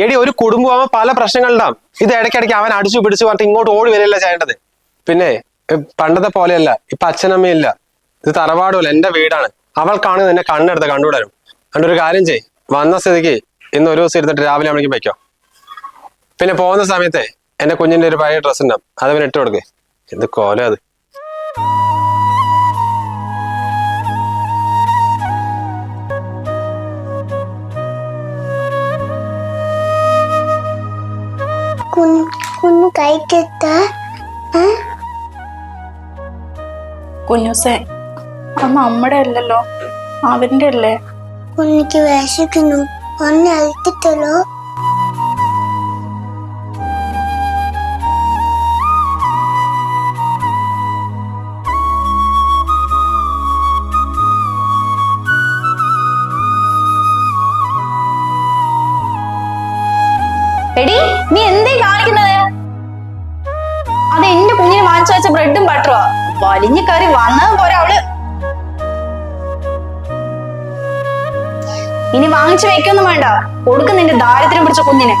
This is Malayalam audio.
എടി ഒരു കുടുംബമാകുമ്പോൾ പല പ്രശ്നങ്ങളുണ്ടാവും. ഇത് ഇടയ്ക്കിടയ്ക്ക് അവൻ അടിച്ചു പിടിച്ചു പറഞ്ഞിട്ട് ഇങ്ങോട്ട് ഓടി വരികയല്ല ചെയ്യേണ്ടത്? പിന്നെ പണ്ടത്തെ പോലെയല്ല. ഇപ്പൊ അച്ഛനമ്മയില്ല ഇത് തറവാടുമല്ല എന്റെ വീടാണ്. അവൾക്കാണ് നിന്നെ കണ്ണെടുത്ത് കണ്ടുവിടാനും അതുകൊണ്ട് ഒരു കാര്യം ചെയ് വന്ന സ്ഥിതിക്ക് ഇന്ന് ഒരു ദിവസം ഇരുന്നിട്ട് രാവിലെ ആവുമ്പോഴേക്കും വയ്ക്കോ പിന്നെ പോകുന്ന സമയത്തെ എന്റെ കുഞ്ഞിന്റെ ഒരു പഴയ ഡ്രസ്സ് ഉണ്ടാവും. അത് അവൻ ഇട്ട് കൊടുക്കേ. എന്ത് കോല അത്. കുഞ്ഞു കഴിക്കത്ത കുഞ്ഞൂസേ അത് അമ്മടെ അല്ലല്ലോ. അവന്റെ അല്ലേ? കുഞ്ഞിക്ക് വിശക്കുന്നു. ഒന്ന് അഴുത്തിട്ടല്ലോ എടി നീ എന്തേ കാണിക്കുന്നത്? അത് എന്റെ കുഞ്ഞിന് വാങ്ങിച്ചു വെച്ച ബ്രെഡും ബട്ടറോ വലിഞ്ഞു കറി വന്നത് പോരാ അവൾ. ഇനി വാങ്ങിച്ചു വെക്കൊന്നും വേണ്ട. കൊടുക്കും നിന്റെ ദാരിദ്ര്യം പിടിച്ച കുഞ്ഞിന്.